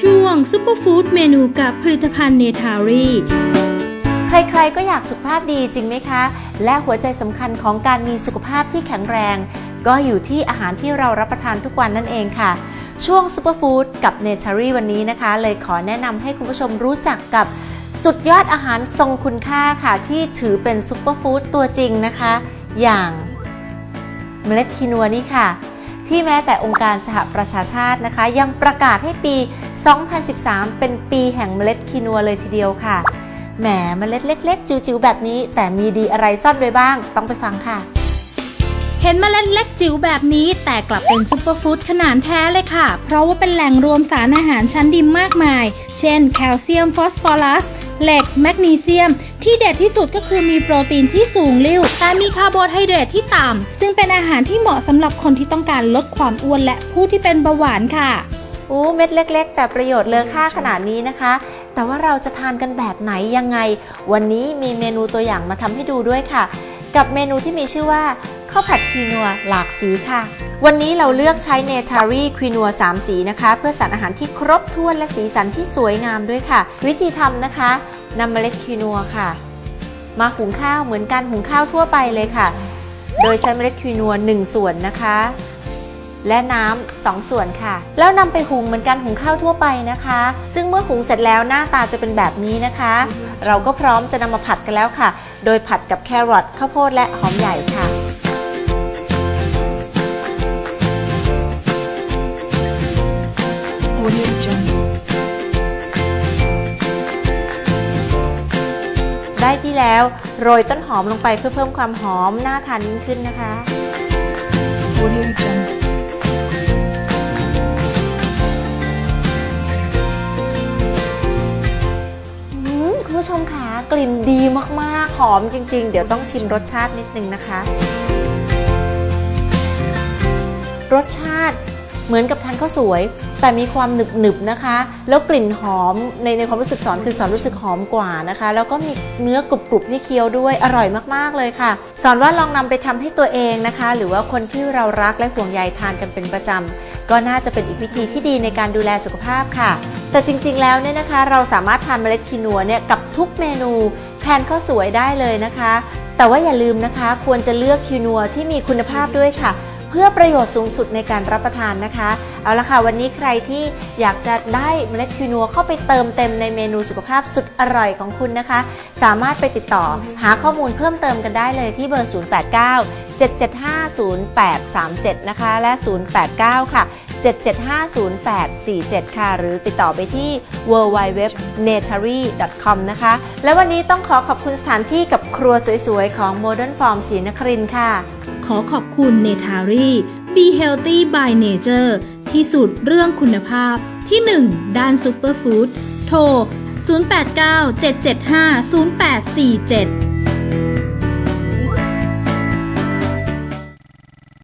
ช่วงซุปเปอร์ฟู้ดเมนูกับผลิตภัณฑ์เนทารีใครๆก็อยากสุขภาพดีจริงไหมคะ และหัวใจสำคัญของการมีสุขภาพที่แข็งแรง ก็อยู่ที่อาหารที่เรารับประทานทุกวันนั่นเองค่ะ ช่วงซูเปอร์ฟู้ดกับเน t ารีวันนี้นะคะ เลยขอแนะนำให้คุณผู้ชมรู้จักกับสุดยอดอาหารทรงคุณค่าค่ะ ที่ถือเป็นซูเปอร์ฟู้ดตัวจริงนะคะ อย่างเมล็ดคีนัวนี่ค่ะที่แม้แต่องค์การสหประชาชาตินะคะ ยังประกาศให้ปี 2013 เป็นปีแห่งเมล็ดคีนัวเลยทีเดียวค่ะ แหมเมล็ดเล็ก ๆ จิ๋วๆ แบบนี้ แต่มีดีอะไรซ่อนไว้บ้าง ต้องไปฟังค่ะ เห็นเมล็ดเล็กจิ๋วแบบนี้แต่กลับเป็นซุปเปอร์ฟู้ดขนาดแท้เลยค่ะ เพราะว่าเป็นแหล่งรวมสารอาหารชั้นดีมากมาย เช่น แคลเซียม ฟอสฟอรัสเหล็ก แมกนีเซียม ที่เด็ดที่สุดก็คือมีโปรตีนที่สูงลิ่วแต่มีคาร์โบไฮเดรตที่ต่ำจึงเป็นอาหารที่เหมาะสำหรับคนที่ต้องการลดความอ้วนและผู้ที่เป็นเบาหวานค่ะ อู้เม็ดเล็ก ๆ แต่ประโยชน์เลอค่าขนาดนี้นะคะ แต่ว่าเราจะทานกันแบบไหนยังไง วันนี้มีเมนูตัวอย่างมาทำให้ดูด้วยค่ะ กับเมนูที่มีชื่อว่าข้าวผัดคีนัวหลากสีค่ะ วันนี้เราเลือกใช้เนทารีควีนัว3 สีนะคะ เพื่อสารอาหารที่ครบถ้วนและสีสันที่สวยงามด้วยค่ะ วิธีทำนะคะนำเมล็ดคีนัวค่ะ มาหุงข้าวเหมือนการหุงข้าวทั่วไปเลยค่ะ โดยใช้เมล็ดคีนัว1ส่วนนะคะ และน้ำสองส่วนค่ะ แล้วนำไปหุงเหมือนกันหุงข้าวทั่วไปนะคะ ซึ่งเมื่อหุงเสร็จแล้วหน้าตาจะเป็นแบบนี้นะคะ เราก็พร้อมจะนำมาผัดกันแล้วค่ะ โดยผัดกับแครอทข้าวโพดและหอมใหญ่ค่ะได้ที่แล้วโรยต้นหอมลงไปเพื่อเพิ่มความหอมน่าทานยิ่งขึ้นนะคะ ผู้ชมคะกลิ่นดีมากๆ หอมจริง ๆ เดี๋ยวต้องชิมรสชาตินิดนึงนะคะ รสชาติเหมือนกับทานข้าวสวย แต่มีความหนึบๆนะคะ แล้วกลิ่นหอมในในความรู้สึกสอนคือสอนรู้สึกหอมกว่านะคะ แล้วก็มีเนื้อกรุบๆให้เคี้ยวด้วยอร่อยมากๆเลยค่ะ สอนว่าลองนำไปทำให้ตัวเองนะคะ หรือว่าคนที่เรารักและห่วงใยทานกันเป็นประจำก็น่าจะเป็นอีกวิธีที่ดีในการดูแลสุขภาพค่ะ แต่จริงๆแล้วเนี่ยนะคะ เราสามารถทานเมล็ดคีนัวเนี่ยกับทุกเมนูแทนข้าวสวยได้เลยนะคะ แต่ว่าอย่าลืมนะคะ ควรจะเลือกคีนัวที่มีคุณภาพด้วยค่ะ พื่อประโยชน์สูงสุดในการรับประทานนะคะ เอาละค่ะ วันนี้ใครที่อยากจะได้เมล็ดคีนัวเข้าไปเติมเต็มในเมนูสุขภาพสุดอร่อยของคุณนะคะ สามารถไปติดต่อหาข้อมูลเพิ่มเติมกันได้เลยที่เบอร์ 089 7750837 นะคะ และ 089 ค่ะ 7750847 ค่ะ หรือติดต่อไปที่ www.natary.com นะคะ และวันนี้ต้องขอขอบคุณสถานที่กับครัวสวยๆ ของ Modern Farm ศรีนครินท์ค่ะ ขอขอบคุณเนทารี Be Healthy by Nature ที่สุดเรื่องคุณภาพที่ 1 ด้านซูเปอร์ฟู้ดโทร 089 775 0847